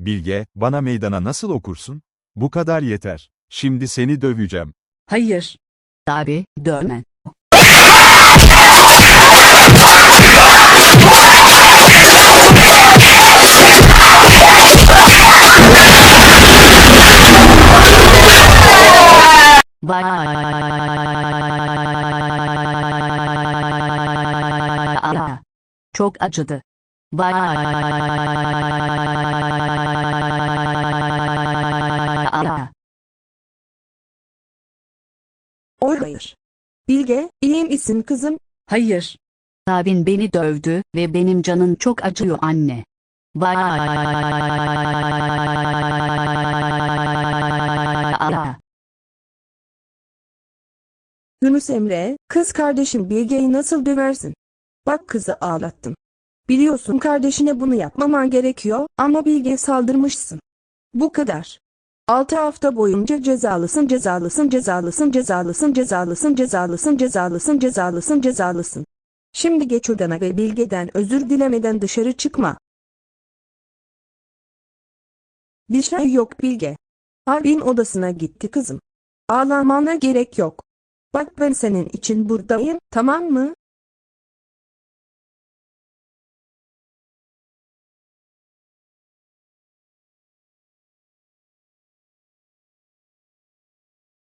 Bilge, bana meydana nasıl okursun? Bu kadar yeter. Şimdi seni döveceğim. Hayır. Abi, dövme. Çok acıdı. Vay. Aa. Oy hayır. Bilge, iyi misin kızım? Hayır. Abin beni dövdü ve benim canım çok acıyor anne. Aa. Yunus Emre, kız kardeşim Bilge'yi nasıl döversin? Bak kızı ağlattım. Biliyorsun kardeşine bunu yapmaman gerekiyor ama Bilge'ye saldırmışsın. Bu kadar. 6 hafta boyunca cezalısın cezalısın cezalısın cezalısın cezalısın cezalısın cezalısın cezalısın cezalısın. Şimdi geç odana ve Bilge'den özür dilemeden dışarı çıkma. Bir şey yok Bilge. Abin odasına gitti kızım. Ağlamana gerek yok. Bak ben senin için buradayım, tamam mı?